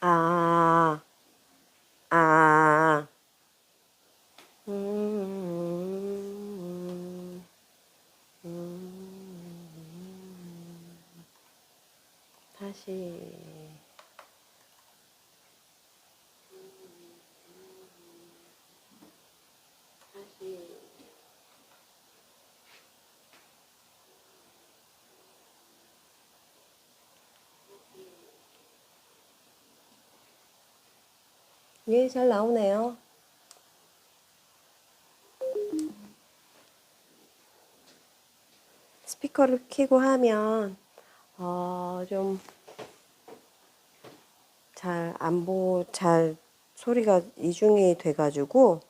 아, 아, 음, 음, 다시, 다시. 예, 잘 나오네요. 스피커를 켜고 하면 어, 좀 잘 안 보, 잘 소리가 이중이 돼가지고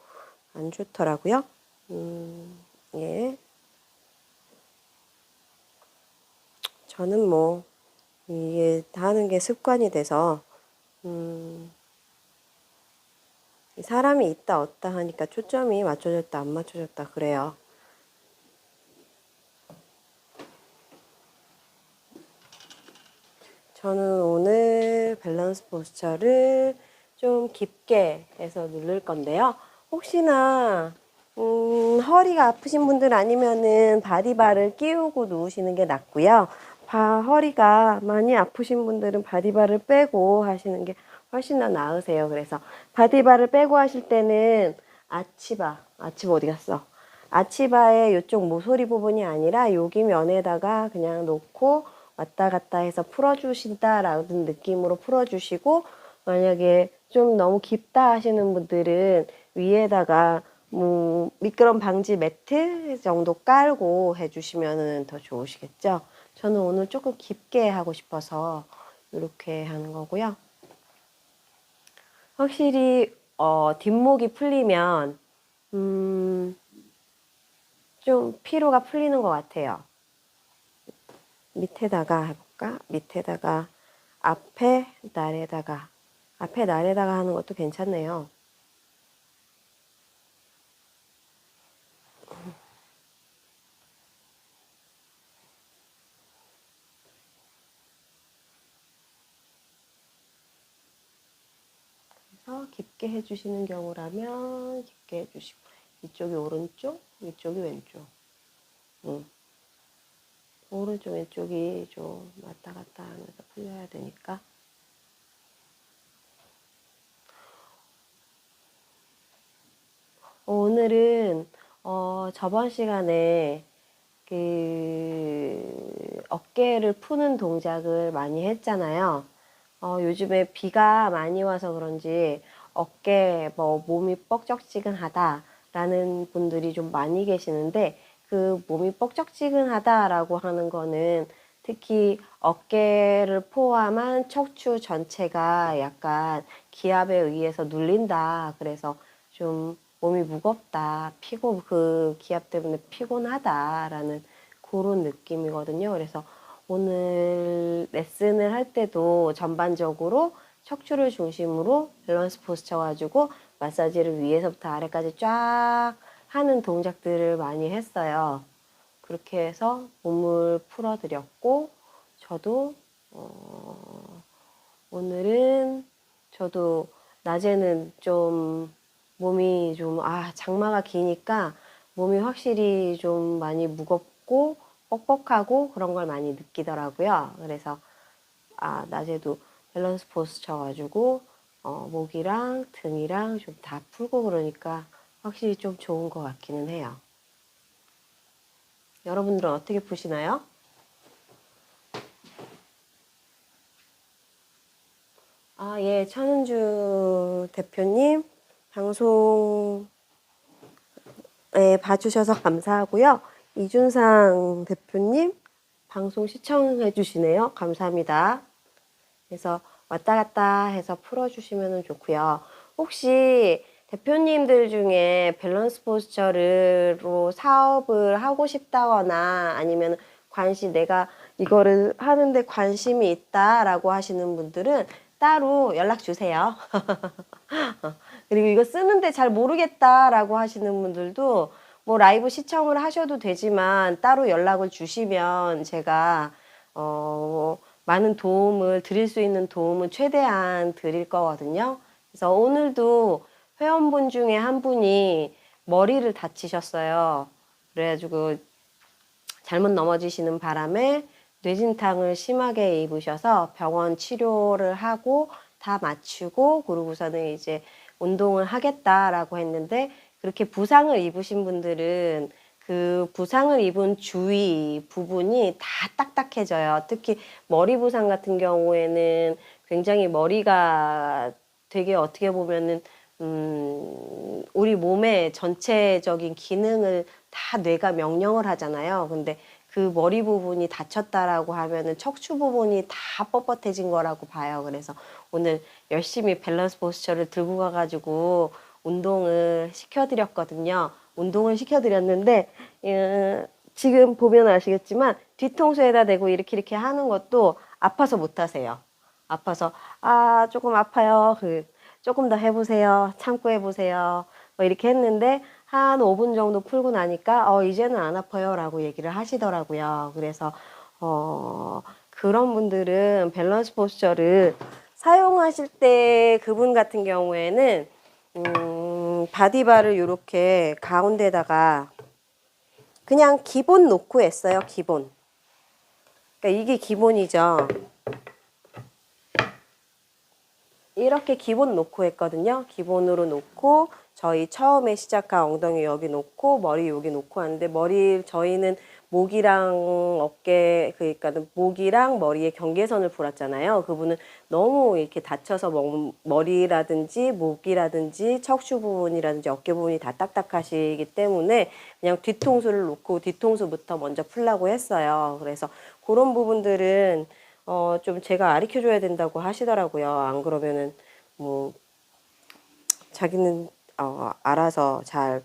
안 좋더라고요. 음, 예. 저는 뭐 이게 하는 게 습관이 돼서 음, 사람이 있다 없다 하니까 초점이 맞춰졌다 안 맞춰졌다 그래요. 저는 오늘 밸런스 포스처를 좀 깊게 해서 누를 건데요. 혹시나 음, 허리가 아프신 분들 아니면은 바디바를 끼우고 누우시는 게 낫고요. 바, 허리가 많이 아프신 분들은 바디바를 빼고 하시는 게 훨씬 더 나으세요. 그래서 바디바를 빼고 하실 때는 아치바, 아치바 어디 갔어? 아치바의 이쪽 모서리 부분이 아니라 여기 면에다가 그냥 놓고 왔다 갔다 해서 풀어주신다라는 느낌으로 풀어주시고 만약에 좀 너무 깊다 하시는 분들은 위에다가 뭐 미끄럼 방지 매트 정도 깔고 해주시면 더 좋으시겠죠. 저는 오늘 조금 깊게 하고 싶어서 이렇게 하는 거고요. 확실히 어, 뒷목이 풀리면 음, 좀 피로가 풀리는 것 같아요. 밑에다가 해볼까? 밑에다가 앞에 날에다가 앞에 날에다가 하는 것도 괜찮네요. 깊게 해주시는 경우라면 깊게 해주시고 이쪽이 오른쪽, 이쪽이 왼쪽. 음. 오른쪽 왼쪽이 좀 왔다 갔다 하면서 풀려야 되니까 오늘은 어, 저번 시간에 그 어깨를 푸는 동작을 많이 했잖아요. 어, 요즘에 비가 많이 와서 그런지 어깨 뭐 몸이 뻑적지근하다라는 분들이 좀 많이 계시는데 그 몸이 뻑적지근하다라고 하는 거는 특히 어깨를 포함한 척추 전체가 약간 기압에 의해서 눌린다. 그래서 좀 몸이 무겁다. 피곤, 그 기압 때문에 피곤하다라는 그런 느낌이거든요. 그래서 오늘 레슨을 할 때도 전반적으로 척추를 중심으로 밸런스 포스쳐 가지고 마사지를 위에서부터 아래까지 쫙 하는 동작들을 많이 했어요. 그렇게 해서 몸을 풀어드렸고, 저도, 어, 오늘은 저도 낮에는 좀 몸이 좀, 아, 장마가 기니까 몸이 확실히 좀 많이 무겁고 뻑뻑하고 그런 걸 많이 느끼더라고요. 그래서, 아, 낮에도 밸런스 포스 쳐 가지고, 어, 목이랑 등이랑 좀 다 풀고 그러니까 확실히 좀 좋은 것 같기는 해요. 여러분들은 어떻게 푸시나요? 아, 예, 천은주 대표님 방송 에 봐주셔서 감사하고요. 이준상 대표님 방송 시청해 주시네요. 감사합니다. 그래서 왔다 갔다 해서 풀어주시면 좋고요. 혹시 대표님들 중에 밸런스 포스처로 사업을 하고 싶다거나 아니면 관심 내가 이거를 하는데 관심이 있다라고 하시는 분들은 따로 연락 주세요. 그리고 이거 쓰는데 잘 모르겠다라고 하시는 분들도 뭐 라이브 시청을 하셔도 되지만 따로 연락을 주시면 제가 어 많은 도움을 드릴 수 있는 도움은 최대한 드릴 거거든요. 그래서 오늘도 회원분 중에 한 분이 머리를 다치셨어요. 그래가지고 잘못 넘어지시는 바람에 뇌진탕을 심하게 입으셔서 병원 치료를 하고 다 마치고 그러고서는 이제 운동을 하겠다라고 했는데 그렇게 부상을 입으신 분들은 그 부상을 입은 주위 부분이 다 딱딱해져요. 특히 머리 부상 같은 경우에는 굉장히 머리가 되게 어떻게 보면은 음, 우리 몸의 전체적인 기능을 다 뇌가 명령을 하잖아요. 근데 그 머리 부분이 다쳤다라고 하면은 척추 부분이 다 뻣뻣해진 거라고 봐요. 그래서 오늘 열심히 밸런스 포스처를 들고 가가지고 운동을 시켜드렸거든요. 운동을 시켜드렸는데 음, 지금 보면 아시겠지만 뒤통수에다 대고 이렇게 이렇게 하는 것도 아파서 못 하세요. 아파서 아 조금 아파요. 그 조금 더 해보세요. 참고 해보세요. 뭐 이렇게 했는데 한 5분 정도 풀고 나니까 어 이제는 안 아파요라고 얘기를 하시더라고요. 그래서 어 그런 분들은 밸런스 포스처를 사용하실 때 그분 같은 경우에는 음, 바디바를 이렇게 가운데다가 그냥 기본 놓고 했어요. 기본. 그러니까 이게 기본이죠. 이렇게 기본 놓고 했거든요. 기본으로 놓고 저희 처음에 시작한 엉덩이 여기 놓고 머리 여기 놓고 하는데 머리 저희는 목이랑 어깨 그러니까는 목이랑 머리의 경계선을 풀었잖아요. 그분은 너무 이렇게 다쳐서 머- 머리라든지 목이라든지 척추 부분이라든지 어깨 부분이 다 딱딱하시기 때문에 그냥 뒤통수를 놓고 뒤통수부터 먼저 풀라고 했어요. 그래서 그런 부분들은 어 좀 제가 가르쳐 줘야 된다고 하시더라고요. 안 그러면은 뭐 자기는 어 알아서 잘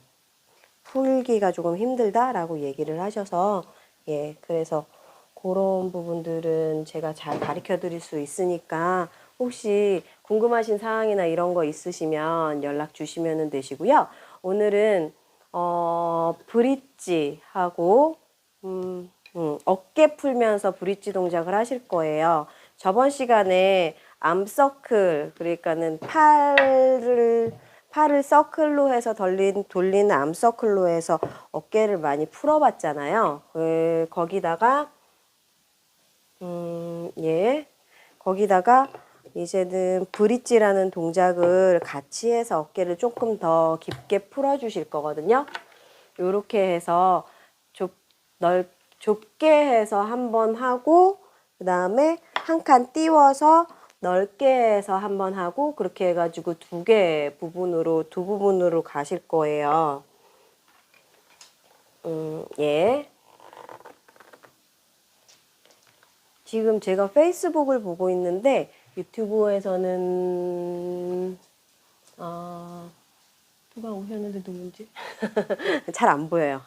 풀기가 조금 힘들다라고 얘기를 하셔서 예 그래서 그런 부분들은 제가 잘 가르쳐 드릴 수 있으니까 혹시 궁금하신 사항이나 이런 거 있으시면 연락 주시면 되시고요. 오늘은 어 브릿지 하고 음, 음, 어깨 풀면서 브릿지 동작을 하실 거예요. 저번 시간에 암서클 그러니까는 팔을 팔을 서클로 해서 돌린 돌리는 암서클로 해서 어깨를 많이 풀어봤잖아요. 그, 거기다가 음, 예, 거기다가 이제는 브릿지라는 동작을 같이 해서 어깨를 조금 더 깊게 풀어주실 거거든요. 요렇게 해서 좁, 넓, 좁게 해서 한번 하고, 그 다음에 한 칸 띄워서 넓게 해서 한번 하고, 그렇게 해가지고 두 개 부분으로, 두 부분으로 가실 거예요. 음, 예. 지금 제가 페이스북을 보고 있는데 유튜브에서는 아 누가 오셨는데 누군지 잘 안 보여요.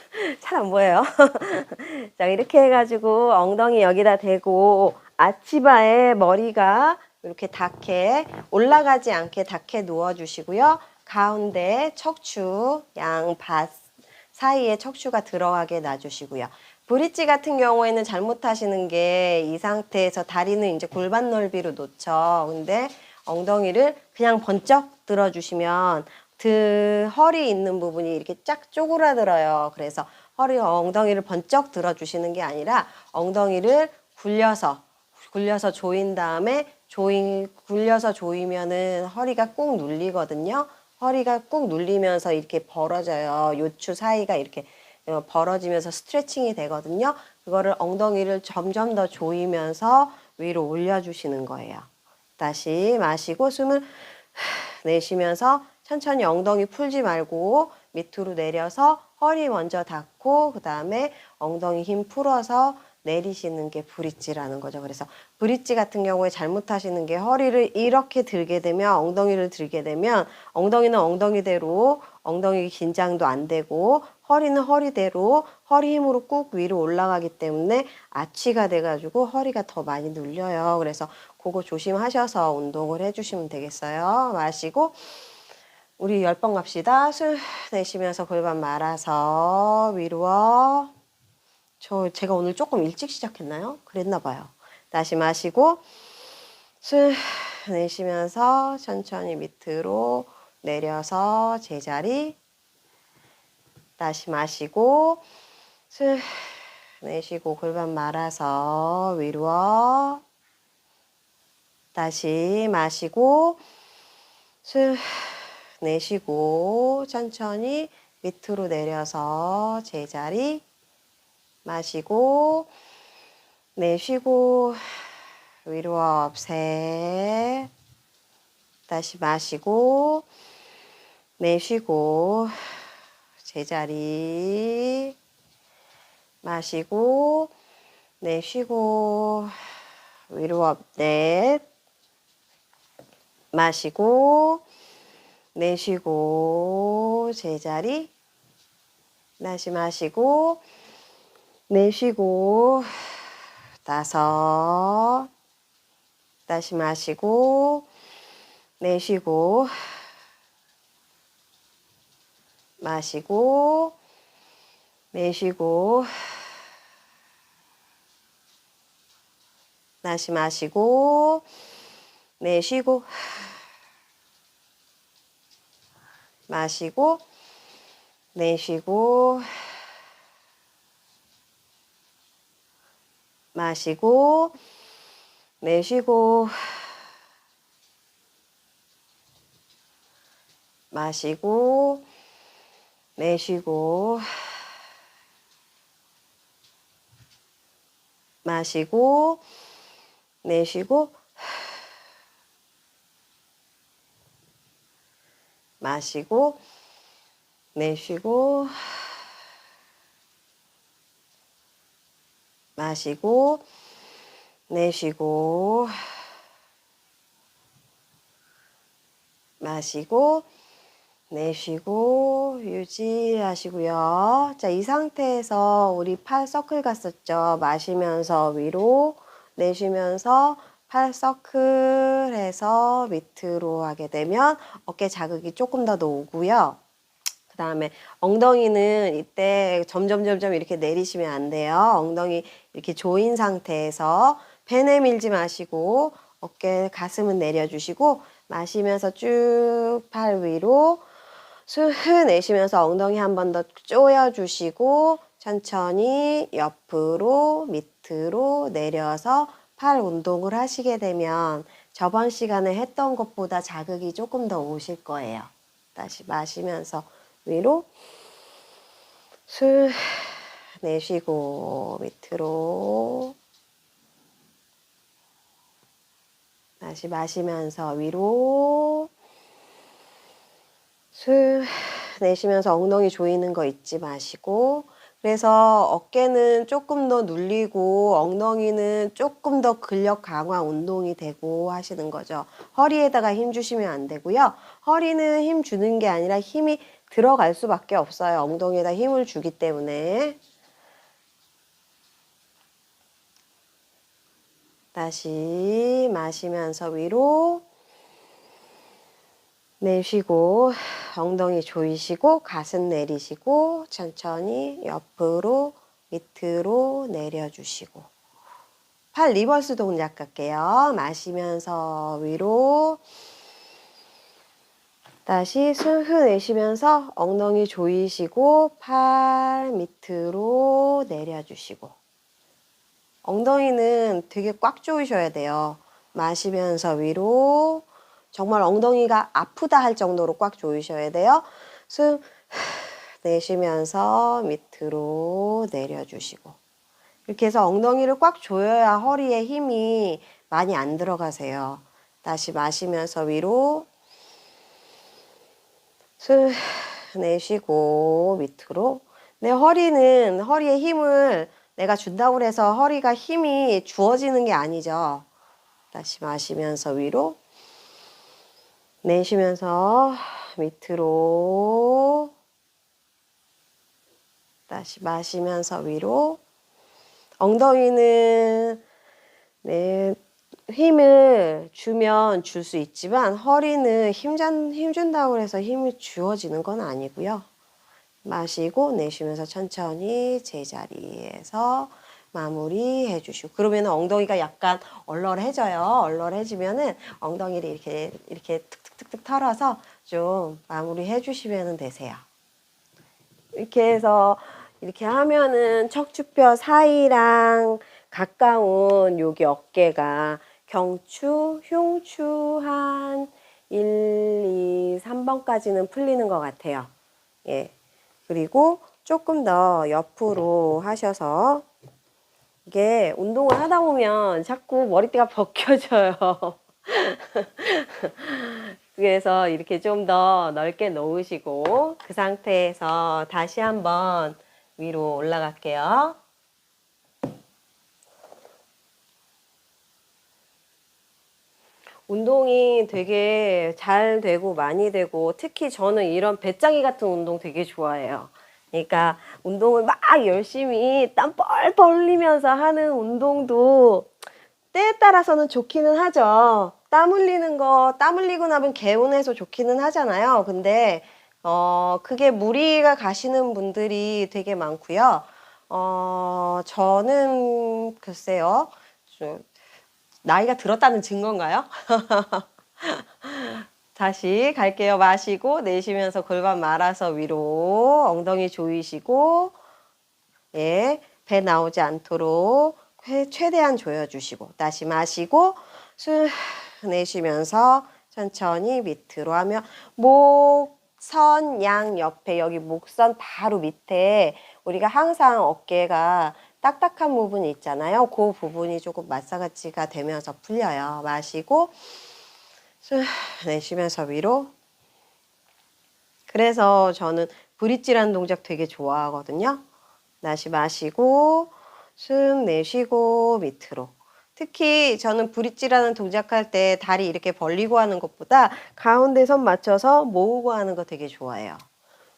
잘 안 보여요. 자 이렇게 해가지고 엉덩이 여기다 대고 아치바에 머리가 이렇게 닿게 올라가지 않게 닿게 누워주시고요. 가운데 척추 양밭 사이에 척추가 들어가게 놔주시고요. 브릿지 같은 경우에는 잘못하시는 게 이 상태에서 다리는 이제 골반 넓이로 놓죠. 근데 엉덩이를 그냥 번쩍 들어주시면 드 허리 있는 부분이 이렇게 쫙 쪼그라들어요. 그래서 허리 엉덩이를 번쩍 들어주시는 게 아니라 엉덩이를 굴려서 굴려서 조인 다음에 조인 굴려서 조이면은 허리가 꾹 눌리거든요. 허리가 꾹 눌리면서 이렇게 벌어져요. 요추 사이가 이렇게 어, 벌어지면서 스트레칭이 되거든요. 그거를 엉덩이를 점점 더 조이면서 위로 올려주시는 거예요. 다시 마시고 숨을 내쉬면서 천천히 엉덩이 풀지 말고 밑으로 내려서 허리 먼저 닿고 그 다음에 엉덩이 힘 풀어서 내리시는 게 브릿지라는 거죠. 그래서 브릿지 같은 경우에 잘못하시는 게 허리를 이렇게 들게 되면 엉덩이를 들게 되면 엉덩이는 엉덩이대로 엉덩이 긴장도 안 되고 허리는 허리대로 허리 힘으로 꾹 위로 올라가기 때문에 아치가 돼가지고 허리가 더 많이 눌려요. 그래서 그거 조심하셔서 운동을 해주시면 되겠어요. 마시고 우리 열 번 갑시다. 숨 내쉬면서 골반 말아서 위로 저 제가 오늘 조금 일찍 시작했나요? 그랬나 봐요. 다시 마시고 숨 내쉬면서 천천히 밑으로 내려서 제자리 다시 마시고 숨 내쉬고 골반 말아서 위로 업. 다시 마시고 숨 내쉬고 천천히 밑으로 내려서 제자리 마시고 내쉬고 위로 업 셋. 다시 마시고 내쉬고 제자리 마시고 내쉬고 위로 업 넷. 마시고 내쉬고 제자리 다시 마시고 내쉬고 다섯. 다시 마시고 내쉬고 마시고 내쉬고 다시 마시고 내쉬고 마시고 내쉬고 마시고 내쉬고 마시고 내쉬고 마시고 내쉬고 마시고 내쉬고 마시고 내쉬고 마시고 내쉬고 유지하시고요. 자, 이 상태에서 우리 팔 서클 갔었죠. 마시면서 위로 내쉬면서 팔 서클해서 밑으로 하게 되면 어깨 자극이 조금 더 오고요. 그 다음에 엉덩이는 이때 점점 점점 이렇게 내리시면 안 돼요. 엉덩이 이렇게 조인 상태에서 배 내 밀지 마시고 어깨 가슴은 내려주시고 마시면서 쭉 팔 위로 수흐 내쉬면서 엉덩이 한 번더 조여주시고 천천히 옆으로 밑으로 내려서 팔 운동을 하시게 되면 저번 시간에 했던 것보다 자극이 조금 더 오실 거예요. 다시 마시면서 위로 술 내쉬고 밑으로 다시 마시면서 위로 술 내쉬면서 엉덩이 조이는 거 잊지 마시고 그래서 어깨는 조금 더 눌리고 엉덩이는 조금 더 근력 강화 운동이 되고 하시는 거죠. 허리에다가 힘 주시면 안 되고요. 허리는 힘 주는 게 아니라 힘이 들어갈 수밖에 없어요. 엉덩이에다 힘을 주기 때문에. 다시 마시면서 위로 내쉬고 엉덩이 조이시고 가슴 내리시고 천천히 옆으로 밑으로 내려주시고 팔 리버스 동작 갈게요. 마시면서 위로 다시 숨후 내쉬면서 엉덩이 조이시고 팔 밑으로 내려주시고 엉덩이는 되게 꽉 조이셔야 돼요. 마시면서 위로 정말 엉덩이가 아프다 할 정도로 꽉 조이셔야 돼요. 숨 내쉬면서 밑으로 내려주시고 이렇게 해서 엉덩이를 꽉 조여야 허리에 힘이 많이 안 들어가세요. 다시 마시면서 위로 숨 내쉬고 밑으로 내 허리는 허리에 힘을 내가 준다고 해서 허리가 힘이 주어지는 게 아니죠. 다시 마시면서 위로 내쉬면서 밑으로 다시 마시면서 위로 엉덩이는 네, 힘을 주면 줄 수 있지만 허리는 힘, 힘 준다고 해서 힘이 주어지는 건 아니고요. 마시고 내쉬면서 천천히 제자리에서 마무리해 주시고 그러면 엉덩이가 약간 얼얼해져요. 얼얼해지면은 엉덩이를 이렇게 이렇게 툭툭 툭툭 털어서 좀 마무리해 주시면 되세요. 이렇게 해서 이렇게 하면은 척추뼈 사이랑 가까운 여기 어깨가 경추, 흉추 한 1, 2, 3번까지는 풀리는 것 같아요. 예. 그리고 조금 더 옆으로 하셔서 이게 운동을 하다 보면 자꾸 머리띠가 벗겨져요. 그래서 이렇게 좀 더 넓게 놓으시고 그 상태에서 다시 한번 위로 올라갈게요. 운동이 되게 잘 되고 많이 되고 특히 저는 이런 배짱이 같은 운동 되게 좋아해요. 그러니까 운동을 막 열심히 땀 뻘뻘 흘리면서 하는 운동도 때에 따라서는 좋기는 하죠. 땀 흘리는 거, 땀 흘리고 나면 개운해서 좋기는 하잖아요. 근데, 어, 그게 무리가 가시는 분들이 되게 많고요. 어, 저는 글쎄요. 좀 나이가 들었다는 증거인가요? 다시 갈게요. 마시고 내쉬면서 골반 말아서 위로 엉덩이 조이시고 예, 배 나오지 않도록 회- 최대한 조여주시고 다시 마시고 술 내쉬면서 천천히 밑으로 하면 목선 양 옆에 여기 목선 바로 밑에 우리가 항상 어깨가 딱딱한 부분이 있잖아요. 그 부분이 조금 마사지가 되면서 풀려요. 마시고 술 내쉬면서 위로 그래서 저는 브릿지라는 동작 되게 좋아하거든요. 다시 마시고 숨 내쉬고 밑으로. 특히 저는 브릿지라는 동작할 때 다리 이렇게 벌리고 하는 것보다 가운데 선 맞춰서 모으고 하는 거 되게 좋아해요.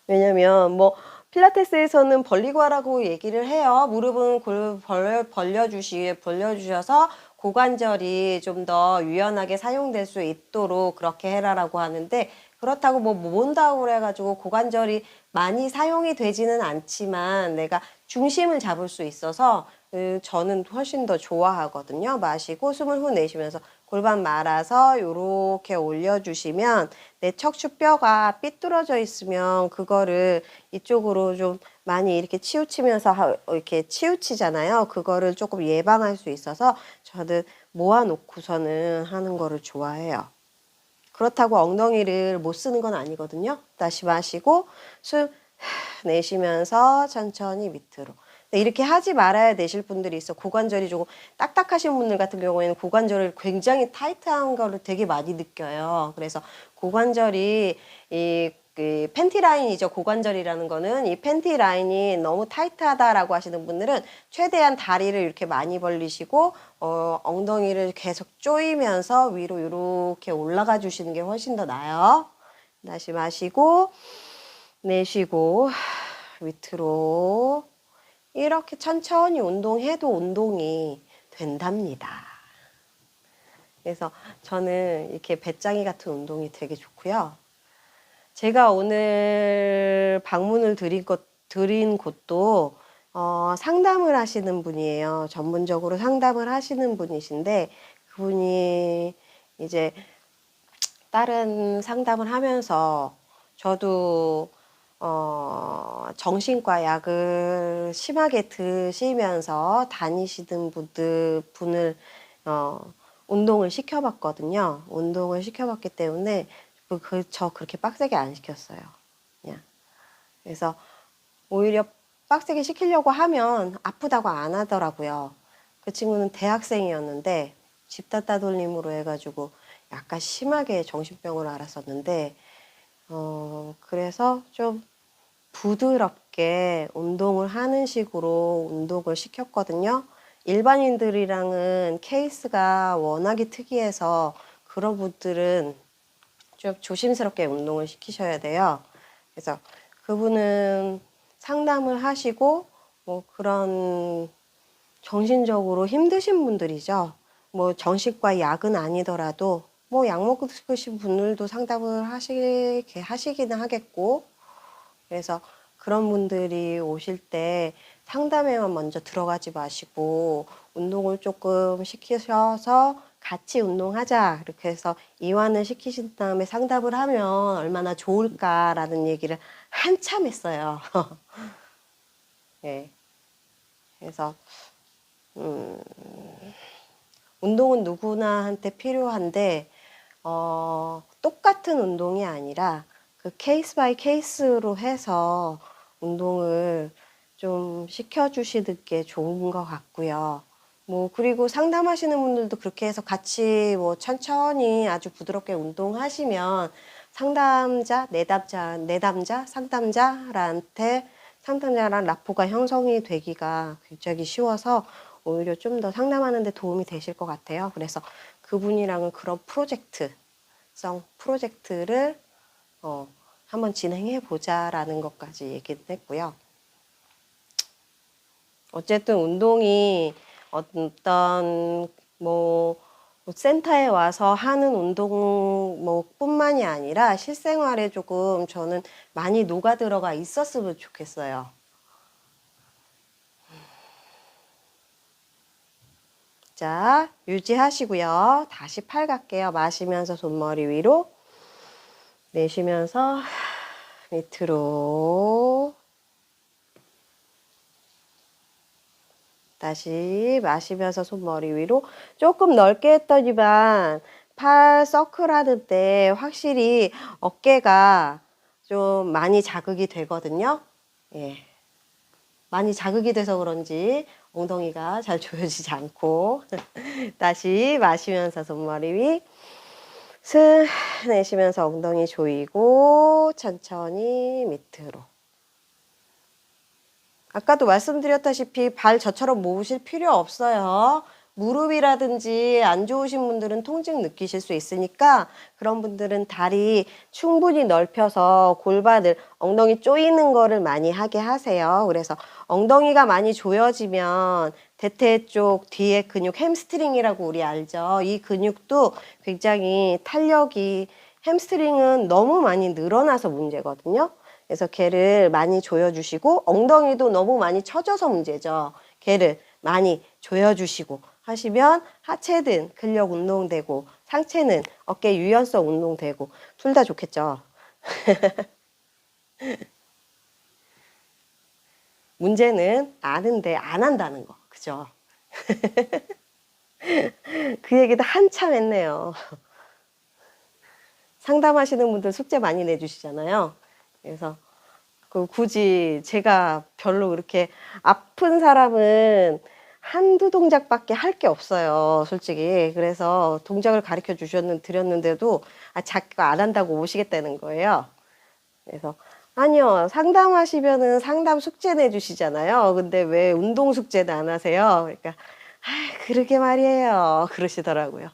왜냐면 뭐 필라테스에서는 벌리고 하라고 얘기를 해요. 무릎은 벌려주시, 벌려주셔서 고관절이 좀 더 유연하게 사용될 수 있도록 그렇게 해라라고 하는데 그렇다고 뭐 모은다고 그래가지고 고관절이 많이 사용이 되지는 않지만 내가 중심을 잡을 수 있어서 그 저는 훨씬 더 좋아하거든요. 마시고 숨을 후 내쉬면서 골반 말아서 이렇게 올려주시면 내 척추뼈가 삐뚤어져 있으면 그거를 이쪽으로 좀 많이 이렇게 치우치면서 하- 이렇게 치우치잖아요. 그거를 조금 예방할 수 있어서 저는 모아놓고서는 하는 거를 좋아해요. 그렇다고 엉덩이를 못 쓰는 건 아니거든요. 다시 마시고 숨 내쉬면서 천천히 밑으로. 근데 이렇게 하지 말아야 되실 분들이 있어. 고관절이 조금 딱딱하신 분들 같은 경우에는 고관절을 굉장히 타이트한 거를 되게 많이 느껴요. 그래서 고관절이 이, 그 팬티 라인이죠. 고관절이라는 거는 이 팬티 라인이 너무 타이트하다라고 하시는 분들은 최대한 다리를 이렇게 많이 벌리시고 어, 엉덩이를 계속 조이면서 위로 이렇게 올라가 주시는 게 훨씬 더 나아요. 다시 마시고 내쉬고 밑으로 이렇게 천천히 운동해도 운동이 된답니다. 그래서 저는 이렇게 배짱이 같은 운동이 되게 좋고요. 제가 오늘 방문을 드린 곳, 드린 곳도 어, 상담을 하시는 분이에요. 전문적으로 상담을 하시는 분이신데 그분이 이제 다른 상담을 하면서 저도 어, 정신과 약을 심하게 드시면서 다니시는 분들 분을 어, 운동을 시켜봤거든요. 운동을 시켜봤기 때문에 그, 그, 저 그렇게 빡세게 안 시켰어요. 그냥. 그래서 오히려 빡세게 시키려고 하면 아프다고 안 하더라고요. 그 친구는 대학생이었는데 집단 따돌림으로 해가지고 약간 심하게 정신병을 앓았었는데 어, 그래서 좀 부드럽게 운동을 하는 식으로 운동을 시켰거든요. 일반인들이랑은 케이스가 워낙에 특이해서 그런 분들은 좀 조심스럽게 운동을 시키셔야 돼요. 그래서 그분은 상담을 하시고 뭐 그런 정신적으로 힘드신 분들이죠. 뭐 정신과 약은 아니더라도 뭐 약 먹으신 분들도 상담을 하시게 하시기는 하겠고 그래서 그런 분들이 오실 때 상담에만 먼저 들어가지 마시고 운동을 조금 시키셔서 같이 운동하자 이렇게 해서 이완을 시키신 다음에 상담을 하면 얼마나 좋을까라는 얘기를 한참 했어요. 예. 그래서 음, 운동은 누구나한테 필요한데 어, 똑같은 운동이 아니라 그 케이스 바이 케이스로 해서 운동을 좀 시켜주시는 게 좋은 것 같고요. 뭐, 그리고 상담하시는 분들도 그렇게 해서 같이 뭐 천천히 아주 부드럽게 운동하시면 상담자, 내담자, 내담자, 상담자한테 상담자랑 라포가 형성이 되기가 굉장히 쉬워서 오히려 좀 더 상담하는 데 도움이 되실 것 같아요. 그래서 그분이랑은 그런 프로젝트성 프로젝트를 어, 한번 진행해 보자라는 것까지 얘기를 했고요. 어쨌든 운동이 어떤 뭐 센터에 와서 하는 운동 뭐 뿐만이 아니라 실생활에 조금 저는 많이 녹아 들어가 있었으면 좋겠어요. 자, 유지하시고요. 다시 팔 갈게요. 마시면서 손머리 위로 내쉬면서 밑으로 다시 마시면서 손머리 위로 조금 넓게 했더니만 팔 서클 하는데 확실히 어깨가 좀 많이 자극이 되거든요. 예. 많이 자극이 돼서 그런지 엉덩이가 잘 조여지지 않고 다시 마시면서 손머리 위 슥 내쉬면서 엉덩이 조이고 천천히 밑으로 아까도 말씀드렸다시피 발 저처럼 모으실 필요 없어요. 무릎이라든지 안 좋으신 분들은 통증 느끼실 수 있으니까 그런 분들은 다리 충분히 넓혀서 골반을 엉덩이 조이는 거를 많이 하게 하세요. 그래서 엉덩이가 많이 조여지면 대퇴 쪽 뒤에 근육 햄스트링이라고 우리 알죠. 이 근육도 굉장히 탄력이 햄스트링은 너무 많이 늘어나서 문제거든요. 그래서 걔를 많이 조여주시고 엉덩이도 너무 많이 처져서 문제죠. 걔를 많이 조여주시고 하시면 하체든 근력 운동되고 상체는 어깨 유연성 운동되고 둘 다 좋겠죠. 문제는 아는데 안 한다는 거. 그죠? 그 얘기도 한참 했네요. 상담하시는 분들 숙제 많이 내주시잖아요. 그래서 그 굳이 제가 별로 그렇게 아픈 사람은 한두 동작밖에 할 게 없어요, 솔직히. 그래서 동작을 가르쳐 주셨는 드렸는데도 아 자기가 안 한다고 오시겠다는 거예요. 그래서 아니요, 상담하시면은 상담 숙제 내주시잖아요. 근데 왜 운동 숙제는 안 하세요? 그러니까 아, 그러게 말이에요. 그러시더라고요.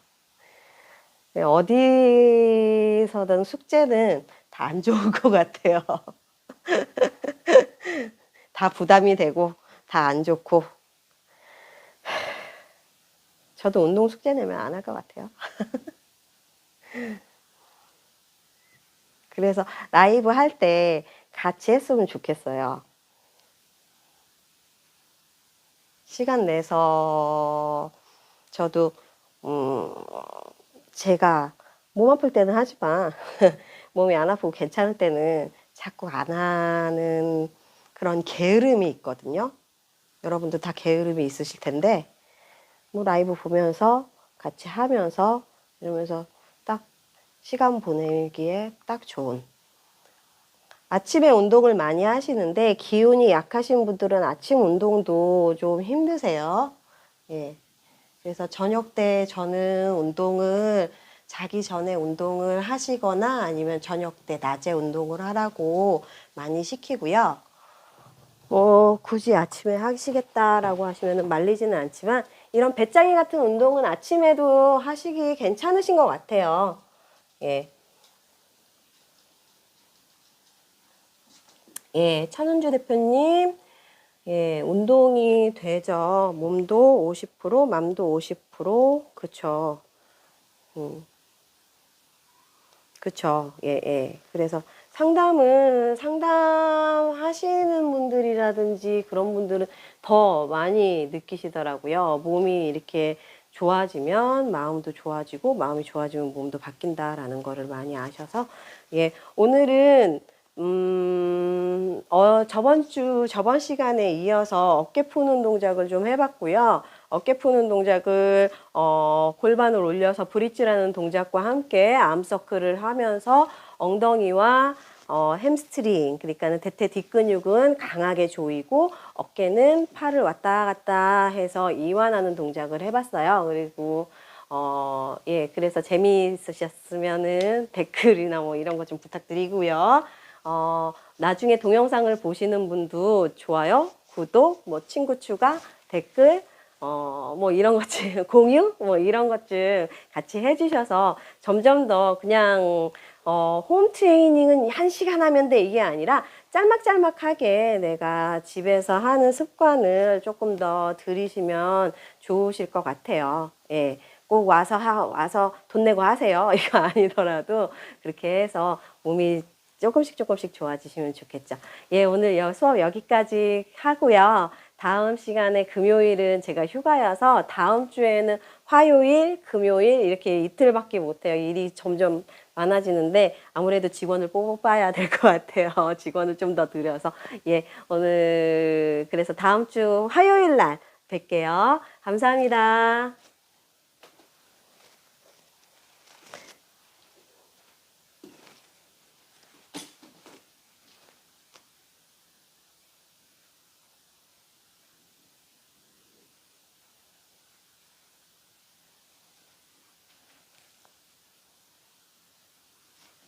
네, 어디서든 숙제는 다 안 좋은 것 같아요. 다 부담이 되고 다 안 좋고 저도 운동 숙제 내면 안 할 것 같아요. 그래서 라이브 할 때 같이 했으면 좋겠어요. 시간 내서 저도 음 제가 몸 아플 때는 하지만 몸이 안 아프고 괜찮을 때는 자꾸 안 하는 그런 게으름이 있거든요. 여러분들 다 게으름이 있으실 텐데 뭐 라이브 보면서 같이 하면서 이러면서 딱 시간 보내기에 딱 좋은 아침에 운동을 많이 하시는데 기운이 약하신 분들은 아침 운동도 좀 힘드세요. 예. 그래서 저녁 때 저는 운동을 자기 전에 운동을 하시거나 아니면 저녁 때 낮에 운동을 하라고 많이 시키고요. 뭐 굳이 아침에 하시겠다라고 하시면 말리지는 않지만 이런 배짱이 같은 운동은 아침에도 하시기 괜찮으신 것 같아요. 예. 예, 천은주 대표님, 예, 운동이 되죠. 몸도 50%, 맘도 50%, 그쵸. 음. 그쵸. 예, 예. 그래서 상담은 상담하시는 분들이라든지 그런 분들은 더 많이 느끼시더라고요. 몸이 이렇게 좋아지면 마음도 좋아지고 마음이 좋아지면 몸도 바뀐다라는 거를 많이 아셔서 예, 오늘은 음, 어, 저번 주, 저번 시간에 이어서 어깨 푸는 동작을 좀 해봤고요. 어깨 푸는 동작을, 어, 골반을 올려서 브릿지라는 동작과 함께 암서클을 하면서 엉덩이와 어, 햄스트링, 그러니까는 대퇴 뒷근육은 강하게 조이고 어깨는 팔을 왔다 갔다 해서 이완하는 동작을 해봤어요. 그리고 어, 예, 그래서 재미있으셨으면은 댓글이나 뭐 이런 거 좀 부탁드리고요. 어, 나중에 동영상을 보시는 분도 좋아요, 구독, 뭐 친구 추가, 댓글, 어, 뭐 이런 것 좀, 공유? 뭐 이런 것좀 같이 해주셔서 점점 더 그냥, 어, 홈 트레이닝은 한 시간 하면 돼. 이게 아니라 짤막짤막하게 내가 집에서 하는 습관을 조금 더 들이시면 좋으실 것 같아요. 예. 꼭 와서 하, 와서 돈 내고 하세요. 이거 아니더라도 그렇게 해서 몸이 조금씩 조금씩 좋아지시면 좋겠죠. 예, 오늘 여- 수업 여기까지 하고요. 다음 시간에 금요일은 제가 휴가여서 다음 주에는 화요일, 금요일 이렇게 이틀밖에 못해요. 일이 점점 많아지는데 아무래도 직원을 뽑아야 될 것 같아요. 직원을 좀 더 들여서 예 오늘 그래서 다음 주 화요일 날 뵐게요. 감사합니다.